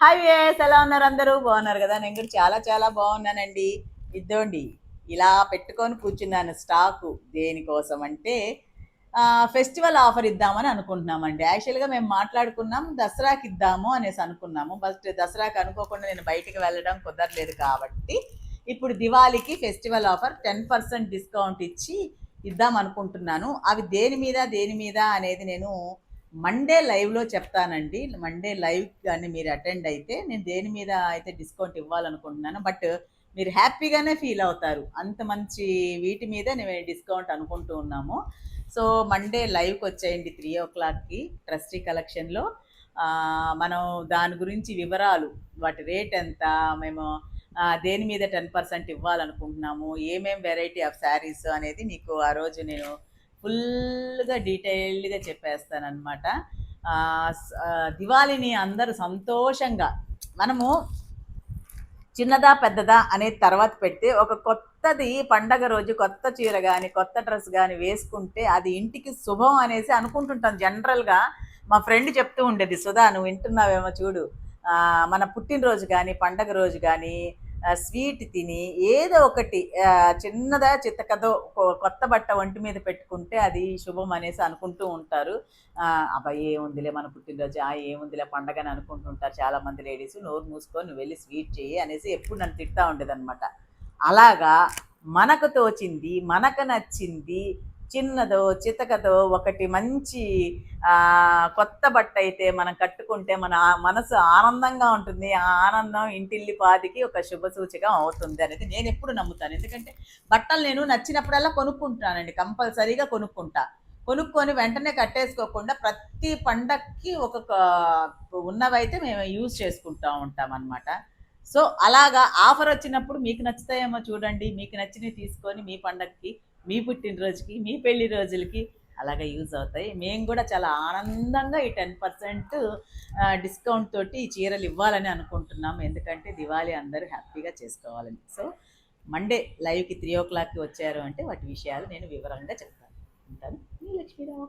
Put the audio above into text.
Hi వేస్ ఎలా ఉన్నారు అందరూ? బాగున్నారు కదా? నేను కూడా చాలా చాలా బాగున్నానండి. ఇద్దోండి ఇలా పెట్టుకొని కూర్చున్నాను. స్టాకు దేనికోసం అంటే ఫెస్టివల్ ఆఫర్ ఇద్దామని అనుకుంటున్నామండి. యాక్చువల్గా మేము మాట్లాడుకున్నాం దసరాకి ఇద్దాము అనేసి అనుకున్నాము. బట్ దసరాకి అనుకోకుండా నేను బయటికి వెళ్ళడం కుదరలేదు కాబట్టి ఇప్పుడు దివాళీకి festival offer ten percent discount ఇచ్చి ఇద్దాం అనుకుంటున్నాను. అవి దేని మీద దేని మీద అనేది నేను మండే లైవ్లో చెప్తానండి. మండే లైవ్ కానీ మీరు అటెండ్ అయితే నేను దేని మీద అయితే డిస్కౌంట్ ఇవ్వాలనుకుంటున్నాను బట్ మీరు హ్యాపీగానే ఫీల్ అవుతారు. అంత మంచి వీటి మీద నేను డిస్కౌంట్ అనుకుంటూ ఉన్నాము. సో మండే లైవ్కి వచ్చేయండి త్రీ ఓ క్లాక్కి ట్రస్టీ కలెక్షన్లో మనం దాని గురించి వివరాలు వాటి రేట్ ఎంత మేము దేని మీద టెన్ పర్సెంట్ ఇవ్వాలనుకుంటున్నాము ఏమేం వెరైటీ ఆఫ్ శారీస్ అనేది మీకు ఆ రోజు నేను ఫుల్గా డీటెయిల్డ్గా చెప్పేస్తానమాట దివాళీని అందరూ సంతోషంగా మనము చిన్నదా పెద్దదా అనేది తర్వాత పెడితే ఒక కొత్తది పండగ రోజు కొత్త చీర కానీ కొత్త డ్రెస్ కానీ వేసుకుంటే అది ఇంటికి శుభం అనేసి అనుకుంటుంటాం. జనరల్గా మా ఫ్రెండ్ చెప్తూ ఉండేది సుధా నువ్వు వింటున్నావేమో చూడు. మన పుట్టినరోజు కానీ పండగ రోజు కానీ స్వీట్ తిని ఏదో ఒకటి చిన్నదా చిత్తకదో కొ- కొత్త బట్ట ఒంటి మీద పెట్టుకుంటే అది శుభం అనేసి అనుకుంటూ ఉంటారు. అబ్బా అబ్బాయి ఏముందిలే మన పుట్టినరోజు ఆ ఏముందిలే పండగ అని అనుకుంటుంటారు చాలామంది లేడీస్. నోరు మూసుకొని వెళ్ళి స్వీట్ చేయి అనేసి ఎప్పుడు నన్ను తిడతా ఉండేదన్నమాట. అలాగా మనకు తోచింది మనకు నచ్చింది చిన్నదో చితకదో ఒకటి మంచి ఆ, కొత్త బట్ట అయితే మనం కట్టుకుంటే మన మనసు ఆనందంగా ఉంటుంది. ఆ ఆనందం ఇంటిల్లి పాదికి ఒక శుభ సూచిక అవుతుంది అనేది నేను ఎప్పుడు నమ్ముతాను. ఎందుకంటే బట్టలు నేను నచ్చినప్పుడల్లా కొనుక్కుంటానండి. కంపల్సరీగా కొనుక్కుంటా. కొనుక్కొని వెంటనే కట్టేసుకోకుండా ప్రతి పండక్కి ఒక్కొక్క ఉన్నవైతే మేము యూజ్ చేసుకుంటూ ఉంటాం అన్నమాట. సో అలాగా ఆఫర్ వచ్చినప్పుడు మీకు నచ్చుతాయేమో చూడండి. మీకు నచ్చినవి తీసుకొని మీ పండక్కి మీ పుట్టినరోజుకి మీ పెళ్ళి రోజులకి అలాగే యూజ్ అవుతాయి. మేము కూడా చాలా ఆనందంగా ఈ టెన్ పర్సెంట్ డిస్కౌంట్ తోటి ఈ చీరలు ఇవ్వాలని అనుకుంటున్నాం. ఎందుకంటే దివాళీ అందరూ హ్యాపీగా చేసుకోవాలని. సో మండే లైవ్కి త్రీ ఓ క్లాక్కి వచ్చారు అంటే వాటి విషయాలు నేను వివరంగా చెప్తాను. ఉంటాను. లక్ష్మీరావు.